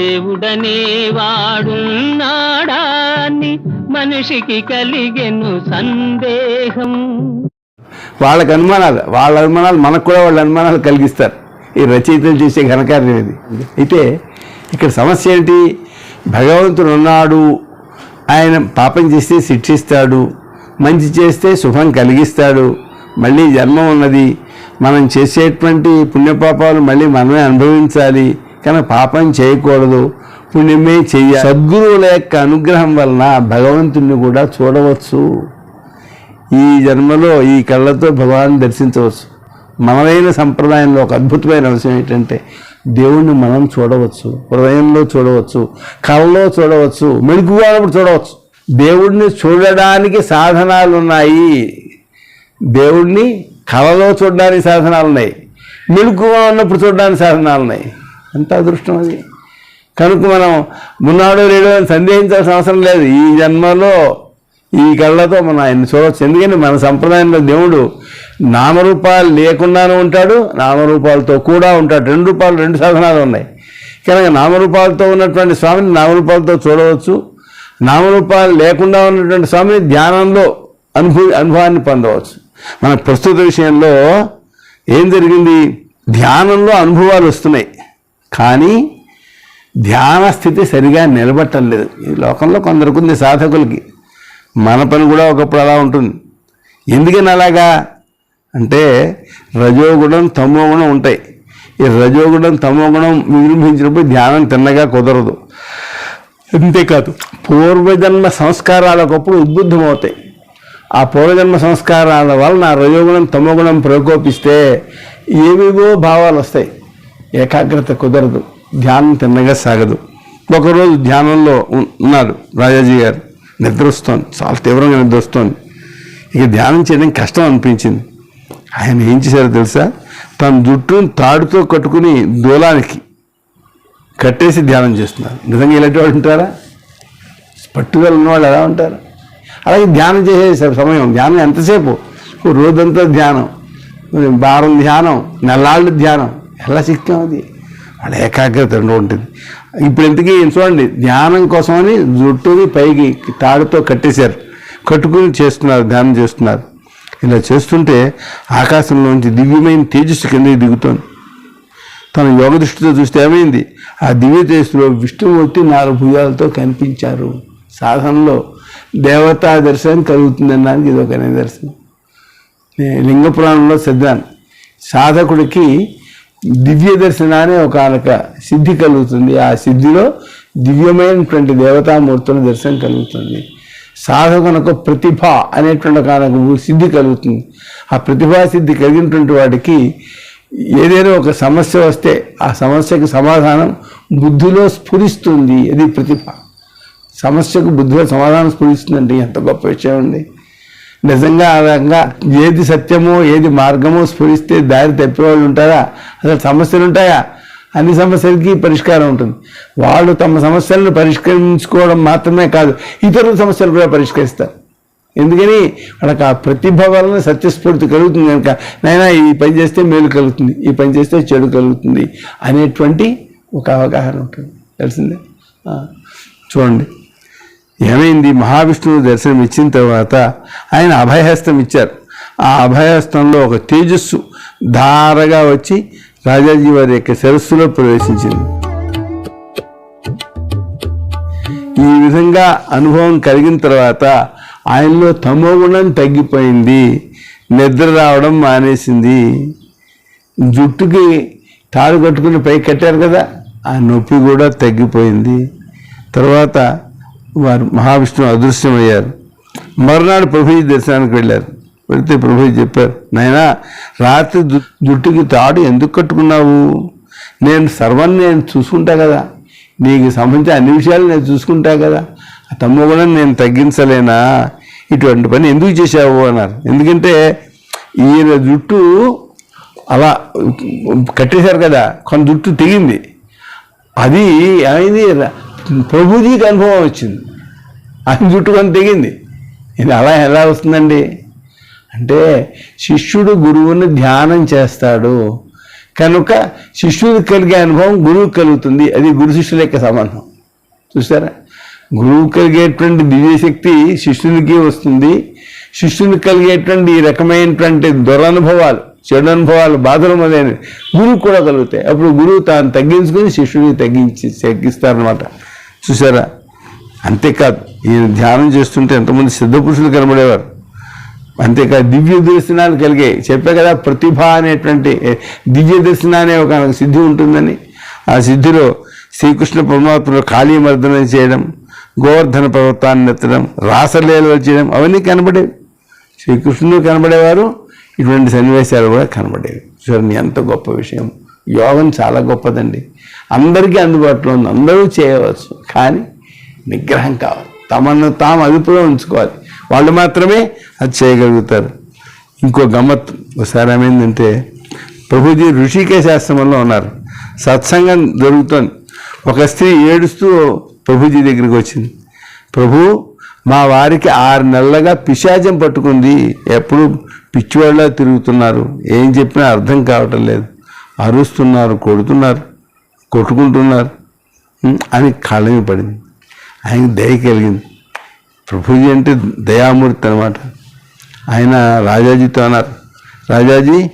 దేవుడనే వాడున్నాడాన్ని మనిషికి కలిగెను సందేహం. వాళ్ళకి అనుమానాలు వాళ్ళ అనుమానాలు మనకు కూడా వాళ్ళ అనుమానాలు కలిగిస్తారు. ఈ రచయితలు చేసే ఘనకార్యం ఇది. అయితే ఇక్కడ సమస్య ఏంటి? భగవంతుడు ఉన్నాడు ఆయన పాపం చేస్తే శిక్షిస్తాడు మంచి చేస్తే శుభం కలిగిస్తాడు మళ్ళీ జన్మ ఉన్నది. మనం చేసేటువంటి పుణ్యపాపాలు మళ్ళీ మనమే అనుభవించాలి. కానీ పాపం చేయకూడదు. పుణ్యమే చెయ్య. సద్గురువుల యొక్క అనుగ్రహం వలన భగవంతుణ్ణి కూడా చూడవచ్చు. ఈ జన్మలో ఈ కళ్ళతో భగవాన్ దర్శించవచ్చు. మనదైన సంప్రదాయంలో ఒక అద్భుతమైన అంశం ఏంటంటే దేవుణ్ణి మనం చూడవచ్చు. హృదయంలో చూడవచ్చు. కళ్ళలో చూడవచ్చు. మెడుకుగానప్పుడు చూడవచ్చు. దేవుడిని చూడడానికి సాధనాలు ఉన్నాయి దేవుడిని కళలో చూడడానికి సాధనాలు ఉన్నాయి మెడుకుగా ఉన్నప్పుడు చూడడానికి సాధనాలు ఉన్నాయి అంత అదృష్టం అది. కనుక మనం ఉన్నాడో లేడో అని సందేహించాల్సిన అవసరం లేదు. ఈ జన్మలో ఈ కళ్ళతో మనం ఆయన చూడవచ్చు. ఎందుకని మన సంప్రదాయంలో దేవుడు నామరూపాలు లేకుండానే ఉంటాడు నామరూపాలతో కూడా ఉంటాడు. రెండు రూపాయలు రెండు సాధనాలు ఉన్నాయి. కనుక నామరూపాలతో ఉన్నటువంటి స్వామిని నామరూపాలతో చూడవచ్చు. నామరూపాలు లేకుండా ఉన్నటువంటి స్వామిని ధ్యానంలో అనుభూ అనుభవాన్ని పొందవచ్చు. మన ప్రస్తుత విషయంలో ఏం జరిగింది? ధ్యానంలో అనుభవాలు వస్తున్నాయి. కానీ ధ్యాన స్థితి సరిగా నిలబట్టం లేదు. ఈ లోకంలో కొందరికి ఉంది సాధకులకి మన పని కూడా ఒకప్పుడు అలా ఉంటుంది. ఎందుకని అలాగా? అంటే రజోగుణం తమోగుణం ఉంటాయి. ఈ రజోగుణం తమోగుణం విజృంభించినప్పుడు ధ్యానం తిన్నగా కుదరదు. అంతేకాదు పూర్వజన్మ సంస్కారాలు ఒకప్పుడు ఉద్బుద్ధమవుతాయి. ఆ పూర్వజన్మ సంస్కారాల వలన రజోగుణం తమోగుణం ప్రకోపిస్తే ఏవేవో భావాలు వస్తాయి. ఏకాగ్రత కుదరదు ధ్యానం తిన్నగా సాగదు. ఒకరోజు ధ్యానంలో ఉన్- ఉన్నారు రాజాజీ గారు. నిద్ర వస్తోంది చాలా తీవ్రంగా నిద్ర వస్తోంది ఇక ధ్యానం చేయడం కష్టం అనిపించింది. ఆయన ఏం చేశారో తెలుసా? తన జుట్టును తాడుతో కట్టుకుని దూలానికి కట్టేసి ధ్యానం చేస్తున్నారు. నిజంగా ఇలాంటి వాళ్ళు ఉంటారా? పట్టుదల ఉన్నవాళ్ళు ఎలా ఉంటారు? అలాగే ధ్యానం చేసే సమయం ధ్యానం ఎంతసేపు? ఓ రోజంతా ధ్యానం వారం ధ్యానం నెలాళ్ళు ధ్యానం ఎలా శక్తం అది? వాళ్ళ ఏకాగ్రత రెండు ఉంటుంది. ఇప్పుడు ఇంతకీ చూడండి ధ్యానం కోసమని జుట్టుని పైకి తాడుతో కట్టేశారు. కట్టుకుని చేస్తున్నారు ధ్యానం చేస్తున్నారు. ఇలా చేస్తుంటే ఆకాశంలోంచి దివ్యమైన తేజస్సు కిందకి దిగుతోంది. తన యోగ దృష్టితో చూస్తే ఏమైంది? ఆ దివ్య తేజస్సులో విష్ణుమూర్తి నాలుగు భుజాలతో కనిపించారు. సాధనలో దేవతా దర్శనం కలుగుతుందనడానికి ఇది ఒక నిదర్శనం. లింగపురాణంలో సిద్ధాన్ సాధకుడికి దివ్య దర్శనాన్ని ఒక ఆనక సిద్ధి కలుగుతుంది. ఆ సిద్ధిలో దివ్యమైనటువంటి దేవతామూర్తుల దర్శనం కలుగుతుంది. సాధకునకు ప్రతిభ అనేటువంటి ఒక సిద్ధి కలుగుతుంది. ఆ ప్రతిభా సిద్ధి కలిగినటువంటి వాడికి ఏదైనా ఒక సమస్య వస్తే ఆ సమస్యకు సమాధానం బుద్ధిలో స్ఫురిస్తుంది. అది ప్రతిభ. సమస్యకు బుద్ధిలో సమాధానం స్ఫురిస్తుందండి. ఎంత గొప్ప విషయం అండి. నిజంగా ఆ రకంగా ఏది సత్యమో ఏది మార్గమో స్ఫురిస్తే దారి తప్పేవాళ్ళు ఉంటారా? అసలు సమస్యలు ఉంటాయా? అన్ని సమస్యలకి పరిష్కారం ఉంటుంది. వాళ్ళు తమ సమస్యలను పరిష్కరించుకోవడం మాత్రమే కాదు ఇతరుల సమస్యలు కూడా పరిష్కరిస్తారు. ఎందుకని? వాళ్ళకి ఆ ప్రతిభ వలన సత్యస్ఫూర్తి కలుగుతుంది కనుక నైనా ఈ పని చేస్తే మేలు కలుగుతుంది ఈ పని చేస్తే చెడు కలుగుతుంది అనేటువంటి ఒక అవగాహన ఉంటుంది. తెలిసిందే? చూడండి. ఏమైంది? మహావిష్ణువు దర్శనం ఇచ్చిన తర్వాత ఆయన అభయహస్తం ఇచ్చారు. ఆ అభయహస్తంలో ఒక తేజస్సు ధారగా వచ్చి రాజాజీ వారి యొక్క శిరస్సులో ప్రవేశించింది. ఈ విధంగా అనుభవం కలిగిన తర్వాత ఆయనలో తమోగుణం తగ్గిపోయింది. నిద్ర రావడం మానేసింది. జుట్టుకి తాడు కట్టుకుని పై కట్టారు కదా ఆ నొప్పి కూడా తగ్గిపోయింది. తర్వాత వారు మహావిష్ణువు అదృశ్యమయ్యారు. మరునాడు ప్రభుజీ దర్శనానికి వెళ్ళారు. వెళితే ప్రభుజీ చెప్పారు నాయనా రాత్రి జుట్టుకి తాడు ఎందుకు కట్టుకున్నావు? నేను సర్వం నేను చూసుకుంటా కదా. నీకు సంబంధించిన అన్ని విషయాలు నేను చూసుకుంటా కదా. ఆ తమ్ము కూడా నేను తగ్గించలేనా? ఇటువంటి పని ఎందుకు చేశావు? అన్నారు. ఎందుకంటే ఈయన జుట్టు అలా కట్టేశారు కదా కొంత జుట్టు తెగింది. అది ఏమైంది? ప్రభుజీకి అనుభవం వచ్చింది. ఆయన చుట్టుకొని తెగింది. ఇది అలా ఎలా వస్తుందండి? అంటే శిష్యుడు గురువుని ధ్యానం చేస్తాడు. కనుక శిష్యుడికి కలిగే అనుభవం గురువుకి కలుగుతుంది. అది గురు శిష్యుల యొక్క సంబంధం. చూసారా? గురువు కలిగేటువంటి దివ్యశక్తి శిష్యునికి వస్తుంది. శిష్యునికి కలిగేటువంటి ఈ రకమైనటువంటి దురనుభవాలు చెడు అనుభవాలు బాధలు మొదలైనవి గురువు కూడా కలుగుతాయి. అప్పుడు గురువు తాను తగ్గించుకుని శిష్యుని తగ్గించి తగ్గిస్తారనమాట చూసారా అంతేకాదు ఈయన ధ్యానం చేస్తుంటే ఎంతమంది సిద్ధ పురుషులు కనబడేవారు. అంతేకాదు దివ్య దర్శనాలు కలిగాయి చెప్పే కదా ప్రతిభ అనేటువంటి దివ్య దర్శన అనే ఒక సిద్ధి ఉంటుందని. ఆ సిద్ధిలో శ్రీకృష్ణ పరమాత్మలో కాళీ మర్దనం చేయడం గోవర్ధన పర్వతాన్ని ఎత్తడం రాసలీలలు చేయడం అవన్నీ కనబడేవి. శ్రీకృష్ణుడు కనబడేవారు ఇటువంటి సన్నివేశాలు కూడా కనబడేవి. చూడండి ఎంత గొప్ప విషయం. యోగం చాలా గొప్పదండి. అందరికీ అందుబాటులో ఉంది. అందరూ చేయవచ్చు. కానీ నిగ్రహం కావాలి. తమను తాము అదుపులో ఉంచుకోవాలి. వాళ్ళు మాత్రమే అది చేయగలుగుతారు. ఇంకో గమ్మత్ ఒకసారి ఏమైందంటే ప్రభుజీ ఋషికేశ ఆశ్రమంలో ఉన్నారు. సత్సంగం జరుగుతోంది. ఒక స్త్రీ ఏడుస్తూ ప్రభుజీ దగ్గరికి వచ్చింది. ప్రభు మా వారికి ఆరు నెలలుగా పిశాచం పట్టుకుంది. ఎప్పుడు పిచ్చివాళ్ళ తిరుగుతున్నారు. ఏం చెప్పినా అర్థం కావటం లేదు. అరుస్తున్నారు కొడుతున్నారు కొట్టుకుంటున్నారు అని కళ్ళమి పడింది. ఆయన దయ కలిగింది. ప్రభుజీ అంటే దయామూర్తి అనమాట ఆయన రాజాజీతో అన్నారు రాజాజీ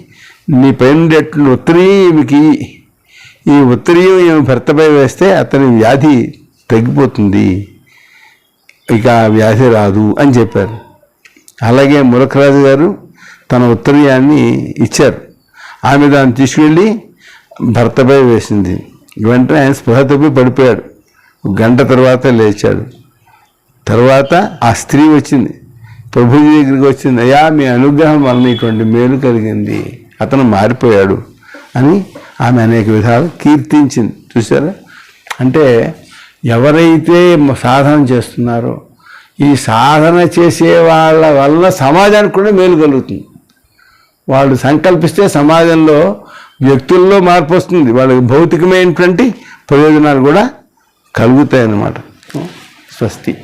నీ పైన ఉత్తరీయం ఈమెకి ఈ ఉత్తరీయం ఈమె భర్తపై వేస్తే అతని వ్యాధి తగ్గిపోతుంది. ఇక ఆ వ్యాధి రాదు అని చెప్పారు. అలాగే ములకరాజు గారు తన ఉత్తరీయాన్ని ఇచ్చారు. ఆమె దాన్ని తీసుకెళ్ళి భర్తపై వేసింది. వెంటనే ఆయన స్పృహ తప్పి పడిపోయాడు గంట తర్వాత లేచాడు. తర్వాత ఆ స్త్రీ వచ్చింది. ప్రభుజీ దగ్గరికి వచ్చింది. అయ్యా మీ అనుగ్రహం వలన ఇటువంటి మేలు కలిగింది. అతను మారిపోయాడు అని ఆమె అనేక విధాలు కీర్తించింది. చూసారా అంటే ఎవరైతే సాధన చేస్తున్నారో ఈ సాధన చేసే వాళ్ళ వల్ల సమాజానికి కూడా మేలు కలుగుతుంది. వాళ్ళు సంకల్పిస్తే సమాజంలో వ్యక్తుల్లో మార్పు వస్తుంది. వాళ్ళకి భౌతికమైనటువంటి ప్రయోజనాలు కూడా కలుగుతాయన్నమాట. స్వస్తి.